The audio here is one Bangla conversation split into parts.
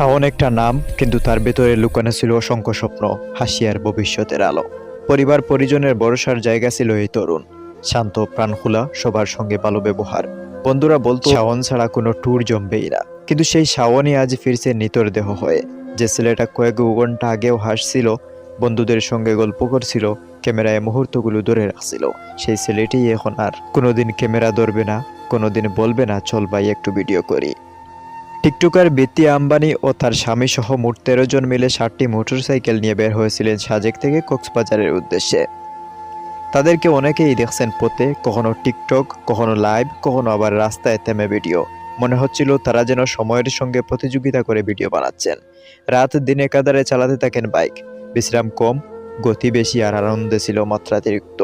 শাওন একটা নাম, কিন্তু তার ভেতরে লুকানো ছিল অসংখ্য স্বপ্ন, হাসি আর ভবিষ্যতের আলো। পরিবার পরিজনের ভরসার জায়গা ছিল এই তরুণ। শান্ত, প্রাণখোলা, সবার সঙ্গে ভালো ব্যবহার। বন্ধুরা বলতো, শাওন ছাড়া কোনো ট্যুর জমবেই না। কিন্তু সেই শাওনই আজ ফিরছে নিতর দেহ হয়ে। যে ছেলেটা কয়েক ঘণ্টা আগেও হাসছিল, বন্ধুদের সঙ্গে গল্প করছিল, ক্যামেরায় মুহূর্তগুলো ধরে রাখছিল। সেই ছেলেটি এখন আর কোনোদিন ক্যামেরা ধরবে না, কোনোদিন বলবে না, চল ভাই, একটু ভিডিও করি। টিকটকার বিত্তি আম্বানি ও তার স্বামী সহ মোট তেরো জন মিলে ষাটটি মোটরসাইকেল নিয়ে বের হয়েছিলেন সাজেক থেকে কক্সবাজারের উদ্দেশ্যে। তাদেরকে অনেকেই দেখছেন পথে, কখনো টিকটক, কখনো লাইভ, কখনো আবার রাস্তায় থেমে ভিডিও। মনে হচ্ছিল তারা যেন সময়ের সঙ্গে প্রতিযোগিতা করে ভিডিও বানাচ্ছেন। রাত দিনে কাদারে চালাতে থাকেন বাইক। বিশ্রাম কম, গতি বেশি আর আনন্দে ছিল মাত্রাতিরিক্ত।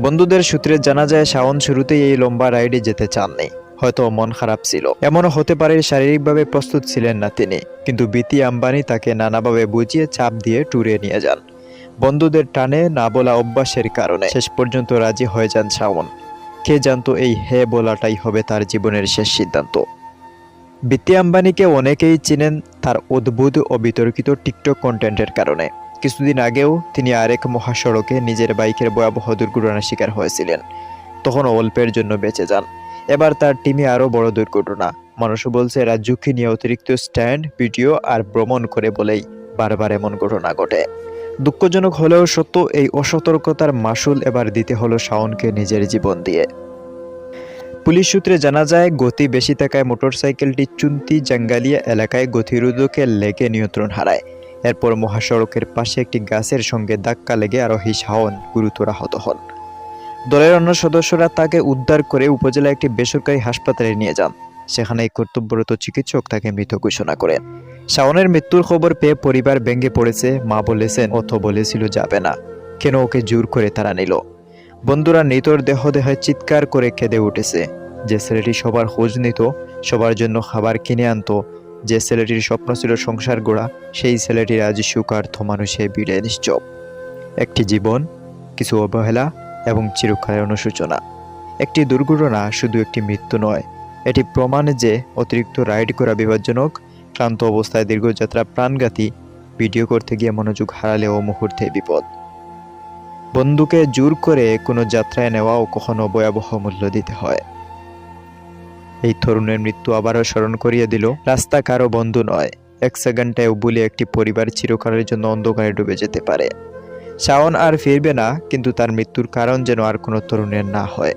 বন্ধুদের সূত্রে জানা যায়, শাওন শুরুতেই এই লম্বা রাইডে যেতে চাননি। হয়তো মন খারাপ ছিল। এমনও হতে পারে শারীরিকভাবে প্রস্তুত ছিলেন না তিনি, কিন্তু বিতি আম্বানি তাকে নানাভাবে বুঝিয়ে চাপ দিয়ে ট্যুরে নিয়ে যান। বন্ধুদের টানে না বলা অভ্যাসের কারণে শেষ পর্যন্ত রাজি হয়ে যান শাওন। কে জানতো এই হে বলাটাই হবে তার জীবনের শেষ সিদ্ধান্ত। বিত্তি আম্বানিকে অনেকেই চিনেন তার অদ্ভুত ও বিতর্কিত টিকটক কন্টেন্টের কারণে। কিছুদিন আগেও তিনি আরেক মহাসড়কে নিজের বাইকের ভয়াবহ দুর্ঘটনার শিকার হয়েছিলেন। তখন অল্পের জন্য বেঁচে যান। এবার তার টিমে আরও বড় দুর্ঘটনা। মানুষ বলছে, এরা ঝুঁকি নিয়ে অতিরিক্ত স্ট্যান্ড ভিডিও আর ভ্রমণ করে বলেই বারবার এমন ঘটনা ঘটে। দুঃখজনক হলেও সত্য, এই অসতর্কতার মাসুল এবার দিতে হলো শাওনকে নিজের জীবন দিয়ে। পুলিশ সূত্রে জানা যায়, গতি বেশি থাকায় মোটরসাইকেলটি চুন্তি জাঙ্গালিয়া এলাকায় গতিরোধকে লেগে নিয়ন্ত্রণ হারায়। এরপর মহাসড়কের পাশে একটি গাছের সঙ্গে ধাক্কা লেগে আরোহী শাওন গুরুতর আহত হন। দলের অন্য সদস্যরা তাকে উদ্ধার করে উপজেলা একটি বেসরকারি হাসপাতালে নিয়ে যান। সেখানে কর্তব্যরত চিকিৎসক তাকে মৃত ঘোষণা করেন। শাওনের মৃত্যুর খবর পেয়ে পরিবার ভেঙে পড়েছে, মা বলেছেন, অথ বলেছিল যাবে না। কেন ওকে জোর করে তারা নিল? বন্ধুরা, নিতর দেহ দেহে চিৎকার করে কেঁদে উঠেছে। যে ছেলেটি সবার খোঁজ নিত, সবার জন্য খাবার কিনে আনতো, যে ছেলেটির স্বপ্ন ছিল সংসার গোড়া, সেই ছেলেটির আজ সুকার্থ মানুষে বিড়ে নিশ্চপ একটি জীবন, কিছু অবহেলা এবং চিরকালের অনুসূচনা একটি দুর্ঘটনা শুধু একটি মৃত্যু নয়, এটি প্রমাণ যে অতিরিক্ত রাইড করা বিপজ্জনক, ক্লান্ত অবস্থায় দীর্ঘযাত্রা, প্রাণঘাতী, ভিডিও করতে গিয়ে মনোযোগ হারালেও মুহূর্তে বিপদ। বন্ধুকে জোর করে কোনো যাত্রায় নেওয়াও কখনো ভয়াবহ মূল্য দিতে হয়। এই তরুণের মৃত্যু আবারও স্মরণ করিয়ে দিল, রাস্তা কারও বন্ধু নয়, এক সেকেন্ডে বলে একটি পরিবার চিরকালের জন্য অন্ধকারে ডুবে যেতে পারে। শাওন আর ফিরবে না কিন্তু তার মৃত্যুর কারণ যেন আর কোনো তরুণের না হয়।